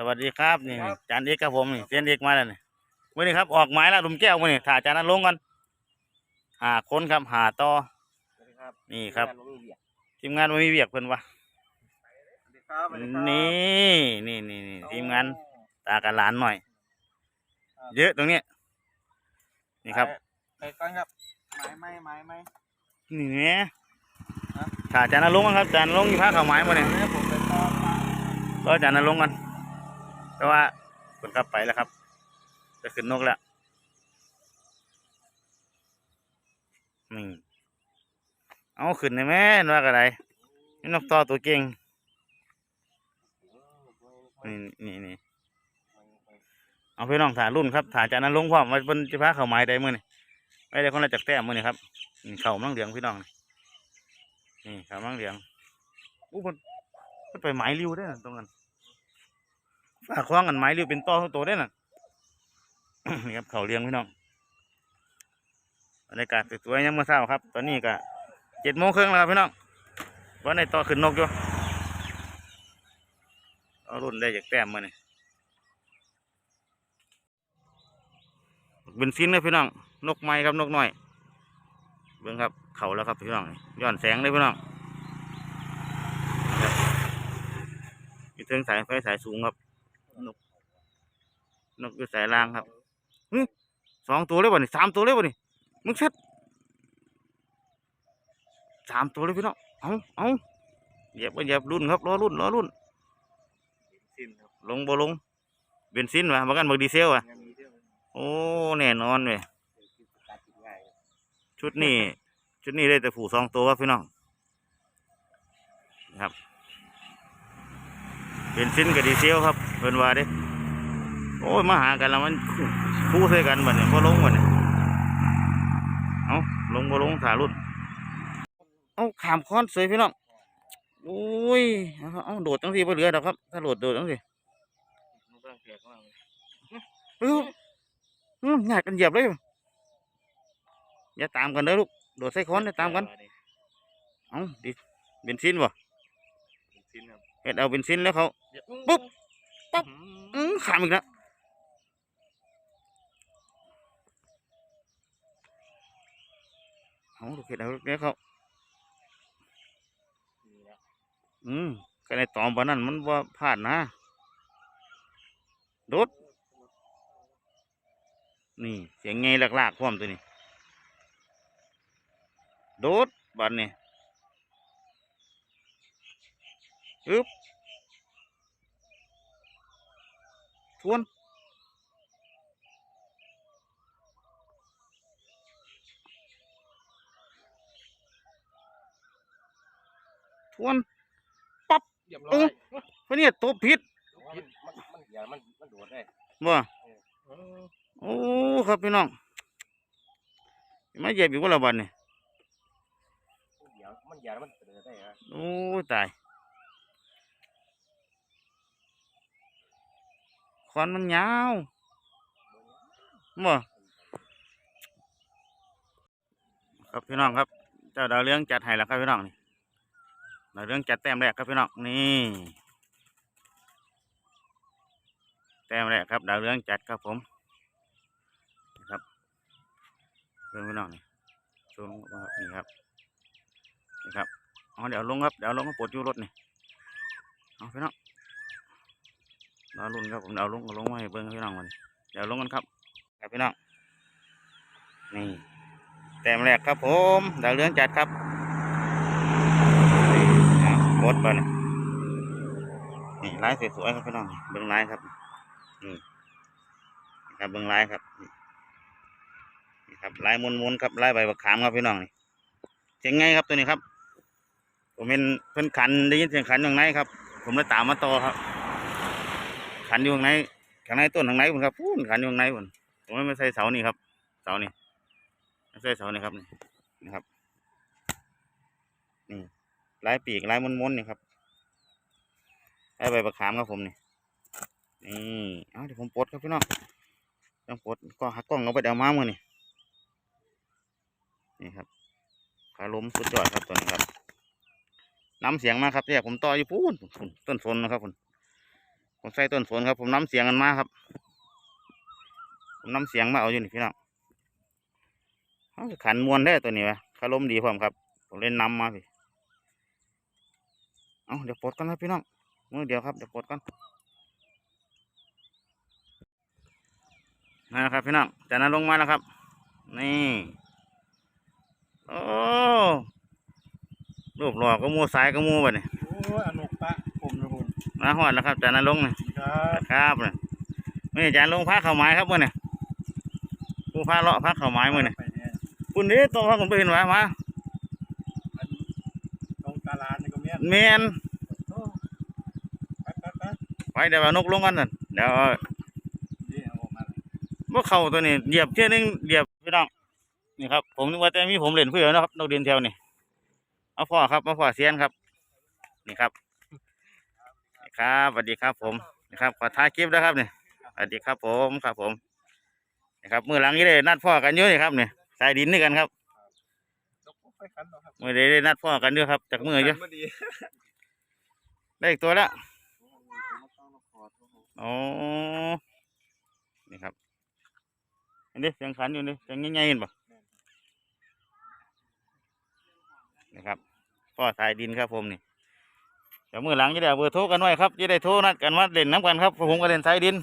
สวัสดีครับนี่จานเอกครับผมนี่เซียนเอกมาแล้วนี่วันนี้ครับออกหมายแล้วลุมแก้ววันนี้ถ่ายจานนั้นลงกันหาคนครับหาต่อสวัสดีครับนี่ครับงานลงเบียดทีมงานมันมีเวียกเพิ่นวะสวัสดีครับสวัสดีครับนี่นี่นี่นี่ทีมงานตากันหลานหน่อยเยอะตรงเนี้ยนี่ครับ ไปก่อนครับไม้ไม้ไม้ไม้ นี่เนี่ยครับ ถ่ายจานนั้นลงกันครับจานนั้นลงยี่ผ้าขาวไม้มาเนี่ยเดี๋ยวผมไปต่อปลา ก็จานนั้นลงกัน แต่ว่าคนกลับไปแล้วครับจะขึ้นนกแล้วนี่เอาขึ้นได้ไหมนว่าอะไรนกต่อตัวเก่งนี่นี่นี่เอาพี่น้องถ่ายรุ่นครับถ่ายจานนั้นลงพร้อมมาเป็นจะพาเข่าไม้ได้มือนี่ไม่ได้คนละจากแต้มมือนี่ครับนี่เข่ามั่งเหลืองพี่น้องนี่เข่ามั่งเหลืองอู้มันมันไปไม้ริ้วได้ตรงนั้น คล้องกันไม้ริ้วเป็นต่อทั้งตัวได้น่ะนี่ครับเข่าเลี้ยงพี่น้องบรรยากาศสวยๆยังเมื่อเช้าครับ ตอนนี้ก็เจ็ดโมงครึ่งแล้วครับพี่น้องวันในต่อขึ้นนกอยู่เอารุ่นได้จากแต้มมาเนี่ยเป็นฟินเลยพี่น้อง นกไม้ครับนกน้อย เบิ่งครับ เข่าแล้วครับพี่น้องย้อนแสงเลยพี่น้องมีเทิงสายไฟสายสูงครับ นก นกอยู่สายล่างครับหึสองตัวเลยบ่นี่สามตัวเลยบ่นี่มึงเช็ดสามตัวเลยพี่น้องเอาเอาเหยียบก็เหยียบรุ่นครับรอรุ่นรอรุ่นสิ้นครับลงบ่ลงเบนซินวะบางกันบักดีเซลวะงานมีเรื่องโอ้แน่นอนเว้ยการกินง่ายชุดนี้ ชุดนี้ได้แต่ผูสองตัวครับพี่น้องนะครับ เบนซินกับดีเซลครับเพิ่นว่าเด้โอ้ยมาหากันแล้วมันคู่ใส่กันบัดเนี่ยบ่ลงบัดเนี่ยเอาลงบ่ลงถ่ารุ่นเอาขามค้อนสวยพี่น้องโอ้ยเอาเอาโดดจังสิบ่เหลือดอกครับ ถ้าโดดโดดจังสิมันก็เสียมากเลยเออเออหยาดกันเหยียบเลยอย่าตามกันเด้อลูกโดดใส่ค้อนอย่าตามกัน เอาดิเบนซินบ่สิ้นครับ เฮ็ดเอาเบนซินแล้วเขาปุ๊บปั๊บอื้อขามอีกแล้วเอาลูกเฮ็ดเอาแล้วเขานี่นะอืมก็ในตอมปานนั้นมันว่าพลาดนะโดดนี่เสียงไงลากๆพร้อมตัวนี้โดดบัดนี้อึบ ทวนทวนเรียบร้อยเพราะเนี่ยตัวผิดมันมันมันอย่ามันมันโดดได้บ่โอ้ครับพี่น้องมาเหยียบอีกว่าละบัดนี่มันอย่ามันอย่ามันโดดได้ฮะโอ้ยตาย ควันมันยาวบ่ครับพี่น้องครับ เจ้าดาวเรื่องจัดให้แล้วครับพี่น้องนี่ดาวเรื่องจัดแต้มแรกครับพี่น้องนี่แต้มแรกครับ ดาวเรื่องจัดครับผมนะครับเพื่อนพี่น้องนี่ชมลงมครับนี่ครับนี่ครับเอาเดี๋ยวลงครับเดี๋ยวลงมาปลดยูรถนี่เอาพี่น้อง ดาวรุ่นครับผมเดาลงก็ลงมาให้เบิ้งพี่น้องมันเดี๋ยวลงกันครับครับพี่น้องนี่แต้มแรกครับผมดาวเรืองจัดครับนี่เอากดไปเลยนี่ลายสวยๆครับพี่น้องเบิ้งลายครับนี่ครับเบิ้งลายครับนี่ครับลายม้วนๆครับลายใบบักขามครับพี่น้องนี่เจ๋งไงครับตัวนี้ครับ ผมเป็นเพิ่อนขันได้ยินเสียงขันอย่างในครับ ผมเลยตามมาต่อครับ ขันอยู่ข้างในข้างในต้นข้างในผมครับพูนขันอยู่ข้างในผมผมไม่ใส่เสานี่ครับ เสานี่ไม่ใช่เสานี่ครับนี่นะครับนี่ลายปีกลายม้วนๆนี่ครับลายใบประขามครับผมนี่นี่เอาเดี๋ยวผมปลดครับพี่น้องต้องปลดก็หักกล้องเอาไปเดามาเมื่อนี่นี่ครับขาล้มสุดยอดครับตัวนี้ครับน้ำเสียงมาครับเนี่ยผมต่ออยู่พูนพุ่นต้นฝนนะครับผม ผมใส่ต้นสนครับ ผมน้ำเสียงกันมาครับ ผมน้ำเสียงมาเอาอยู่นี่พี่น้องเขาขันมวนได้ตัวนี้วะคารมดีพร้อมครับ ผมเล่นน้ำมาพี่เอาเดี๋ยวปลดกันครับพี่น้องมือเดียวครับเดี๋ยวปลดกันมาแล้วครับพี่น้องจากนั้นลงมาแล้วครับ นี่โอ้รูปหล่อก็มูสายก็มูบ่เนี่ยโอ้อนุ มนะคุณมาหอดแล้วครับจากนั้นลงเนี่ยครับครับเนี่ยมื่อนี้อาจารย์ลงพักเข่าไม้ครับมื่อเนี่ยผู้พาเลาะพักเข่าไม้มื่อเนี่ยไปเนี่ยคุณนี่ตัวพักผมไปเห็นไว้มาอันตรงตลาดนี่ก็เมียนเมนโอ้ไปไปไปไปเดี๋ยวเอานกลงกันนั่นเดี๋ยวเอานี่เอาออกมาเลยพวกเข่าตัวนี้เหยียบเที่ยนึงเหยียบพี่น้องนี่ครับผมนึกว่าแต่มีผมเล่นเพื่อนนะครับนกเดินแถวนี่เอาพ่อครับมาพ่อเซียนครับ นี่ครับนี่ ครับสวัสดีครับผมนี่ครับขอท้ายคลิปนะครับนี่สวัสดีครับผมครับผมนี่ครับมือหลังนี้ได้นัดพ่อกันอยู่นี่ครับนี่สายดินนี่กันครับตกไปขันเนาะครับมือได้ได้นัดพ่อกันอยู่ครับ จากมือเยอะบ่ดีได้อีกตัวแล้วอ๋อนี่ครับเห็นดิเสียงขันอยู่นี่เสียงง่ายๆเห็นปะนี่ครับพ่อสายดินครับผมนี่ เดี๋ยวมือหลังจะได้เอาเบอร์โทรกันไว้ครับจะได้โทรนัดกันว่าเล่นน้ำกันครับผมก็เล่นสายดิน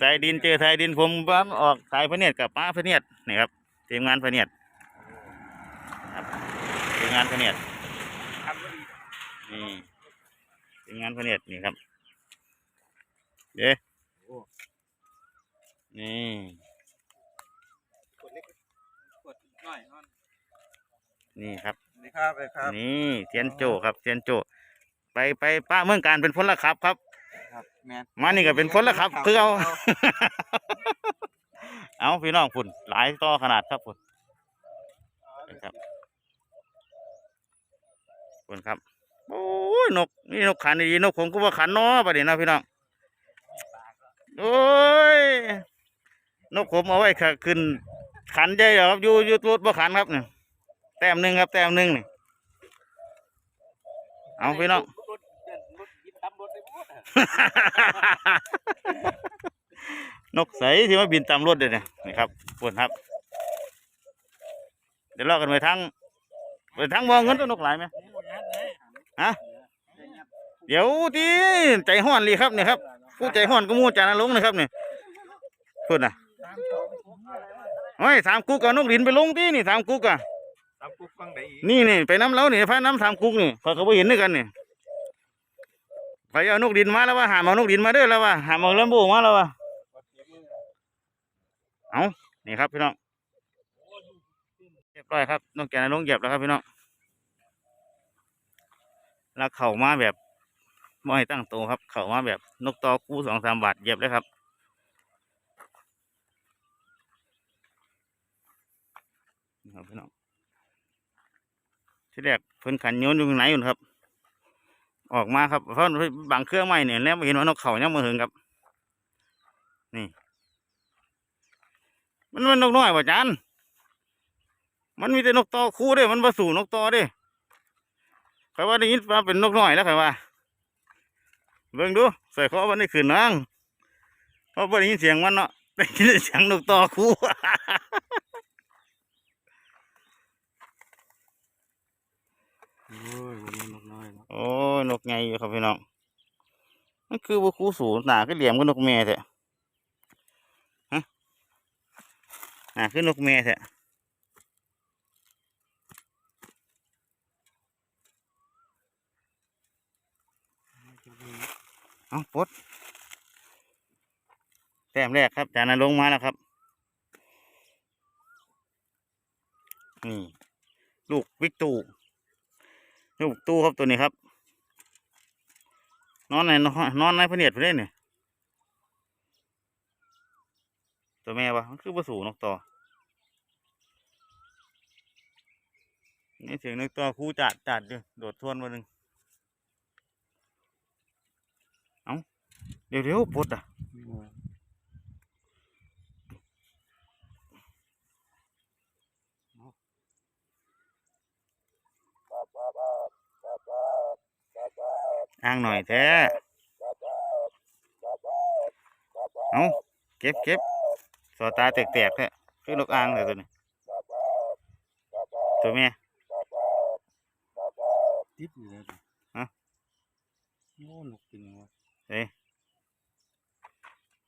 สายดินเจอสายดินผมบ้านออกสายพระเนียดกับป้าพระเนียดนี่ครับทีมงานพระเนียดครับทีมงานพระเนียดนี่ทีมงานพระเนียดนี่ครับเด้นี่นี่ครับ นี่ครับเลยครับ นี่เทียนโจครับเทียนโจ ไปไปป้าเมืองการเป็นพลขับครับ ครับแมนมานี่ก็เป็นพลขับคือเอาเอาพี่น้องฝุ่นหลายต่อขนาดครับฝุ่นครับฝุ่นครับโอ้ยนกนี่นกขันดีๆนกผมก็ว่าขันเนาะประเดี๋ยวนะพี่น้องโอ้ยนกผมเอาไว้ค่ะขึ้นขันใจเหรอครับอยู่อยู่รถบ่ขันครับเนี่ย แต้มหนึ่งครับ แต้มหนึ่งนี่เอาพี่น้องรถเดินรถยิบตามรถได้หมดอะนกใสที่มาบินตามรถเดี๋ยวนี้นี่ครับปวดครับ เดี๋ยวลอกกันไปทั้งไปทั้งมองเงินตัวนกหลายไหมฮะเดี๋ยวที่ใจห้อนเลยครับนี่ครับผู้ใจห้อนก็หมู่จานะลงนะครับนี่พูดนะโอ้ยสามกุกเอานกดินไปลงที่นี่สามกุกอะ ตามกูฟังได้อีกนี่นี่ไปน้ำเล้านี่พาน้ำสามกุกนี่เขาก็บ่เห็นด้วยกันนี่ไปเอานกดินมาแล้วว่าหามเอานกดินมาด้อแล้วว่าหามเอาลำโบมาแล้วว่าเอานี่ครับพี่น้องเรียบร้อยครับนกแกนลงเหยียบแล้วครับพี่น้องแล้วเข่ามาแบบไม่ตั้งตัวครับ เข่ามาแบบนกตอคู่สองสามบาทเหยียบเลยครับครับพี่น้อง ที่แรกเพิ่นขันโยนอยู่ไหนอยู่ครับ ออกมาครับเพราะบางเครื่องไม้เนี่ยแล้วมาเห็นว่านกเขายังมาหึงครับ นี่ มันมันนกน้อยป่ะจันมันมีแต่นกตอคู่ด้วยมันมาสู่นกตอด้ใครว่าได้ยินว่าเป็นนกน้อยแล้วใครว่าเบิ่งดูใส่ข้อมันได้ขึ้นนังเพราะบ่ได้ยินเสียงมันเนาะได้ยินเสียงนกตอคู่ โอ้ยมันนกน้อยเนาะ โอ้ย นกไงอยู่ครับพี่น้องมันคือบ่คู่สูงหนาก็เหลี่ยมกับนกแม่แท้ฮะหนาคือนกแม่แท้เอาปดแต้มแรกครับจานนลงมาแล้วครับ นี่ ลูกวิกตู ลูกตู้ครับตัวนี้ครับ นอนในนอนในพเนียดเพื่อนเนี่ยตัวแม่ปะมันคือพระสูนกต่อนี่เสียงนกต่อคู่จัดจัดดิโดดทวนมาหนึ่งเอาเดี๋ยวเดี๋ยวปดอะ อ้างหน่อยแท้เอาเก็บเก็บสอตาแตกๆแท้คือนกอ่างเลยตัวนี้ตัวเมียติดอยู่เลยฮะโน่นหนกจริงวะเอ้ย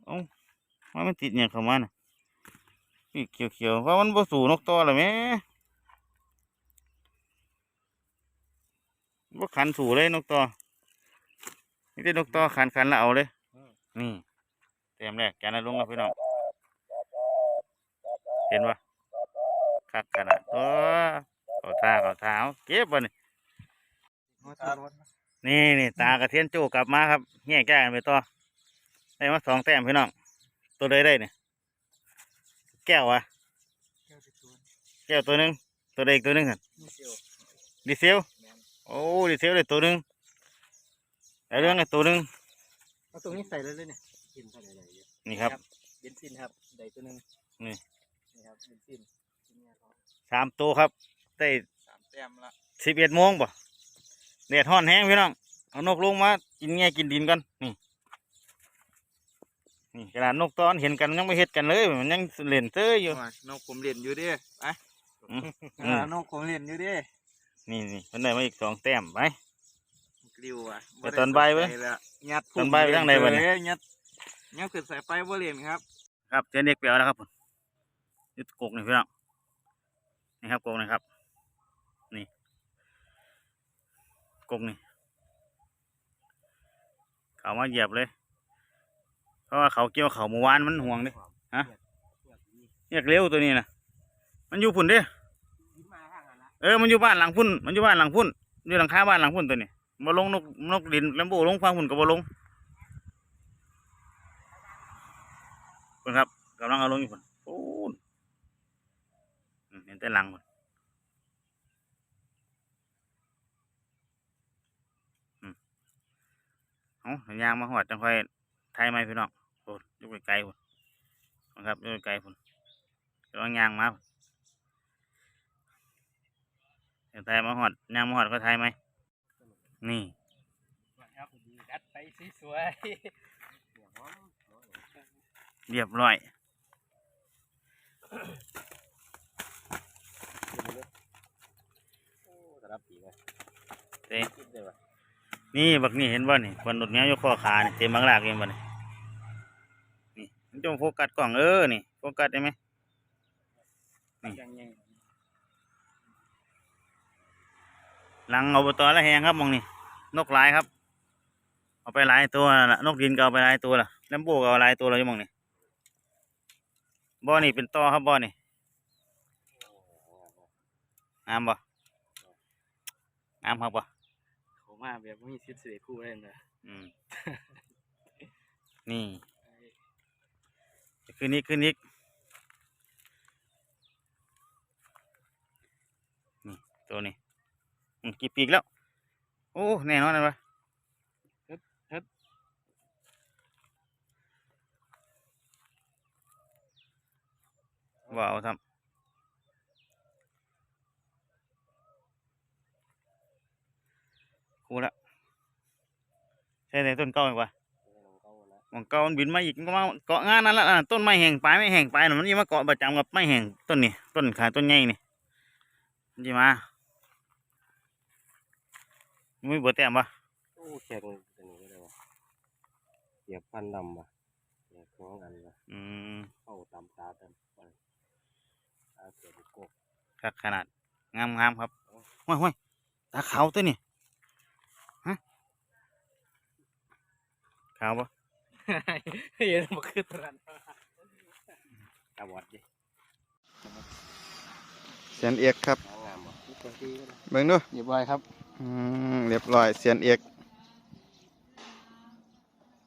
เอ้าว่ามันติดเนี่ยงเข้ามาน่ะนี่เขียวๆเพราะมันบ่สู่นกต่อเลยแหม่บ่ขันสู่เลยนกต่อ นี่ได้นกต่อขันขันแล้วเอาเลย นี่เต็มแรกแกนลงครับพี่น้อง เห็นปะคักขนาดโอ้เขาตาเขาเท้าเก็บบ่นี่นี่นี่ตากระเทียนโจกลับมาครับแยกแยกกันไปต่อได้มาสองแต้มพี่น้อง ตัวใดได้เนี่ยแก้ววะแก้วตัวหนึ่งตัวใดอีกตัวหนึ่งครับดีเซลโอ้ดีเซลได้ตัวหนึ่ง แล้วเรื่องไอ้ตัวหนึ่งเอาตรงนี้ใส่เลยเลยเนี่ยกินเท่าไหร่เลยนี่ครับ เบนซินครับใดตัวหนึงนี่ นี่ครับเบนซินที่เนี่ยครับสามตัวครับ ได้สามแต้มละสิบเอ็ดโมงป่ะแดดฮ้อนแห้งพี่น้อง เอานกลงมากินแง่กินดินกันนี่ นี่ขนาดนกตอนเห็นกันยังไม่เห็ดกันเลย มันยังเล่นเต้ยอยู่นกผมเล่นอยู่ดิไปอืม อ่านกผมเล่นอยู่ดิ นี่นี่มันได้มาอีกสองแต้มไปก ลิวอะไปตอนบ่ายเว้ยบ่ได้สนใจละยัดตอนบ่ายไปทางใดวะเนี่ยอ้ยัดยัดขึ้นสายไฟบ่เล่นครับ ครับเจนเด็กเปียวแล้วครับผมยุดกกนี่พี่น้องนี่ครับกกนี่ครับ นี่กกนี่เขามาเหยียบเลย เพราะว่าเขาเกี่ยวเขาเมื่อวานมันห่วงเด้ฮะเรียกเร็วตัวนี้นะมันอยู่พุ่นเด้ยิ้มมาข้างกันละเออมันอยู่บ้านหลังพุ่น มันอยู่บ้านหลังพุ่นอยู่หลังคาบ้านหลังพุ่นตัวนี้ มาลงนกนกดินแล้วโบลงฟังพุ่นก็บ่ลงพุ่นครับกำลังเอาลงอยู่พุ่นโอ้นเห็นแต่หลังพุ่นอืมเอาสัญญางมาหอดจังค่อยไทยไหมพี่น้องโอ้ยอยู่ไกลๆพุ่นนะครับอยู่ไกลๆพุ่นกำลังยางมาพุ่นเดี๋ยวไทยมาหอดยางมาหอดก็ไทยไหม นี่ครับยัดไปสวยเรียบร้อยโอ้สรปีเต้นี่บักนี่เห็นบ่นี่วันหนุดเนี้ยยกข้อขาเนี่เต็มบักลากเองบ่นี่นี่มันจงโฟกัสกล่องเออนี่โฟกัสได้ไหมนี่ยังยังหลังอบตละแหงครับมองนี่ นกหลายครับ เอาไปหลายตัวละนกดินก็เอาไปหลายตัวละแลมโบก็เอาหลายตัวเลยมองนี่บ่อนี่เป็นต่อครับบ่อนี่งามบ่งามครับบ่เขามาแบบไม่มีสิทธิ์เสียคู่เลยนะอืมนี่คืนนี้คืนนี้นี่ตัวนี้อืมกี่ปีกแล้ว โอ้แน่นอนเลยวะว้าวทำคูละใช่ในต้นเก้าอีกวะหมองเก่ามันบินมาอีกมันก็มาเกาะงานนั่นละอะต้นไม้แห้งปลายไม่แห้งปลายน่ะมันยังมาเกาะประจำกับไม้แห้งต้นนี่ต้นขาต้นใหญ่นี่มันจะมา ไม่เบิดแต้มปะโอ้แข็งตัวนี้ก็ได้ว่ะเหยียบพันดำว่ะเหยียบท้องกันว่ะอืมเข้าตามตาเต็มไปตาเกิดกบครับขนาดงามงามครับห้วยห้วยตาขาวตัวนี่ฮะขาวปะเห็นมันคือตรันตาบอดดิเสียนเอกครับงามบ่ตัวที่ก็ได้เบิ่งดูเรียบร้อยครับอืม เรียบร้อยเสียนเอก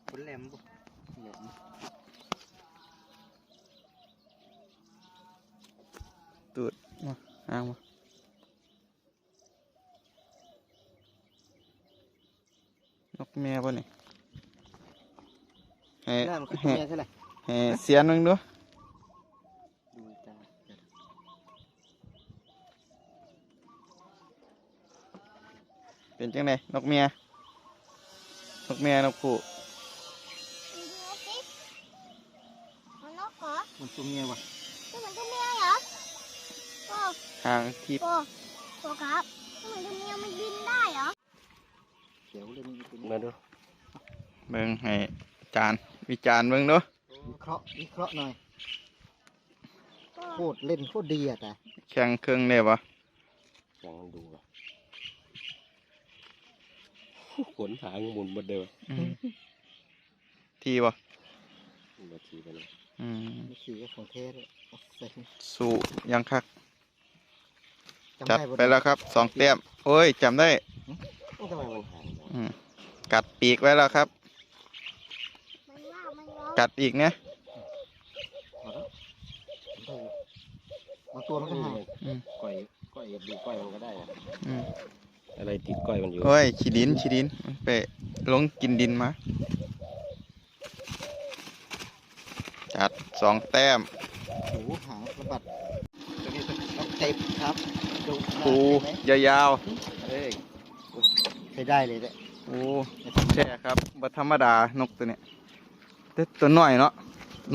คุณแหลมบ่แหลมตูดมาอ้างมานกแม่ป่ะนี่ให้หน้ามันคือให้เมียใช่ไหมให้เสียนเบิ่งดูดูตา เป็นจังไดนกเมียนกเมียนกผู้มันตัวเมียวะก็เหมือนตัวเมียเหรอโอ้หางที่โอ้โอ้ครับก็เหมือนตัวเมียมันบินได้เหรอเขียวเลยมันตัวมาดูเบิ่งให้จานวิจารณ์เบิ่งเดูวิเคราะห์วิเคราะห์หน่อยโอ้โคตรเล่นโคตรดีอะแต่แข่งเครื่องได้ปะลองดูอะ ขนหางหมุนหมดเดิมอืมทีปะมาทีกันเลยอืมไม่ขี่ก็ของเทสเลยเอาใส่สู้ยังคักจำจับได้บ่ไปแล้วครับสองแต้มโอ้ยจำได้ทำไมมันหางจังอืมกัดปีกไว้แล้วครับมันว่ามันร้องกัดอีกนะเอาแล้วจำได้อยู่บางตัวมันก็หายอืมก้อยก้อยดูก้อยมันก็ได้อะอืม อะไรติดก้อยมันอยู่โอ้ยขี้ดินขี้ดินมันไปลงกินดินมาจัดสองแต้มโอ้โหหางระบัดตัวนี้ต้องเต็มครับดูหน้าปูเห็นไหมยาวเอ้ยใช้ได้เลยเนี่ยๆโอ้แช่ครับบัธรรมดานกตัวเนี้ยแต่ตัวน้อยเนาะ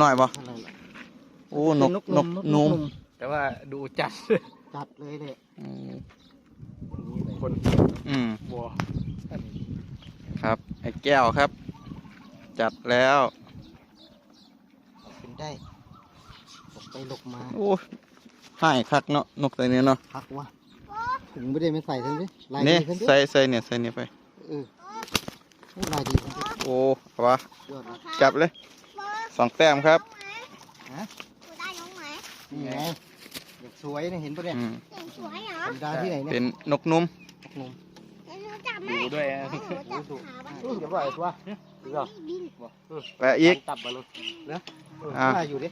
น้อยปะอะไรล่ะโอ้นกนกนุ่มแต่ว่าดูจัดจัดเลยเนี่ยอืม คนอืมบัวครับ ไอ้แก้วครับ จัดแล้วเป็นได้หลบไปหลบมาโอ้ให้คักเนาะนกตัวนี้เนาะพักวะถึงไม่ได้ไม่ใส่ทั้งนี้ลายนี่ดีทั้งนี้ใส่ใส่เนี่ยใส่เนี่ยไปเออโอ้ลายดีทั้งนี้โอ้เอาวะยอดเลยจับเลยโอ้สองแต้มครับฮะตัวได้น้องไหมนี่ไงอยากสวยนะเห็นปะเนี่ยอืมเก่งสวยเหรอธรรมดาที่ไหนเนี่ยเป็นนกนุ่มห นุ่มเดี๋ยวหนูจับไหมดูด้วยอะหนูจับขาบ้างเออเดี๋ยวปล่อยตัวดูเหรอบินแปะอีก ตับมันเอออะได้อยู่ดิ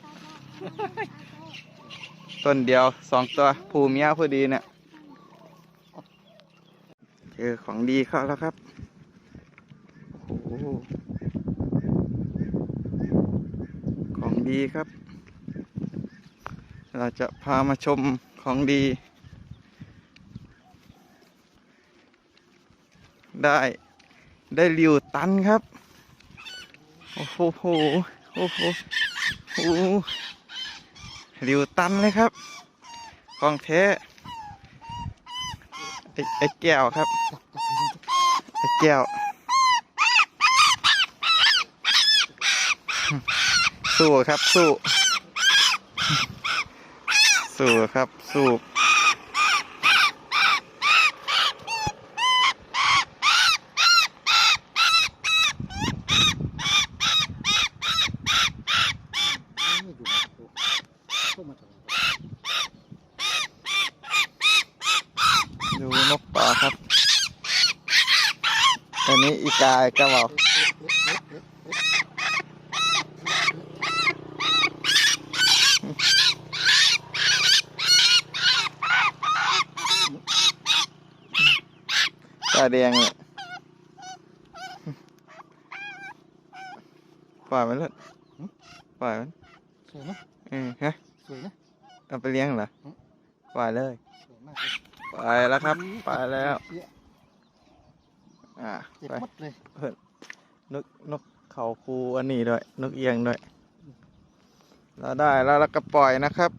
ต้นเดียวสองตัวผูเมียพอดีเนี่ยเจอของดีเข้าแล้วครับโอ้โหของดีครับ เราจะพามาชมของดี ได้ ได้ริวตันครับ โอ้โหโอ้โหโอ้โหริวตันเลยครับของแท้ไอ้ไอ้แก้วครับไอ้แก้วสู้ครับสู้ สู้ครับสู้ ไม่อยู่โอ้เข้ามาทำไม ดูนกต่อครับอันนี้อีกายก็บอก ตาแดงเลยปล่อยมันเลยปล่อยมันสวยนะเออฮะสวยนะเอาไปเลี้ยงเหรออืมปล่อยเลยสวยมากเลยไปแล้วครับไปแล้วเสียอ่าเจ็บไปหมดเลยนกนกเขาคูอันนี้ด้วย นกเอียงด้วย เราได้แล้วเราก็ปล่อยนะครับ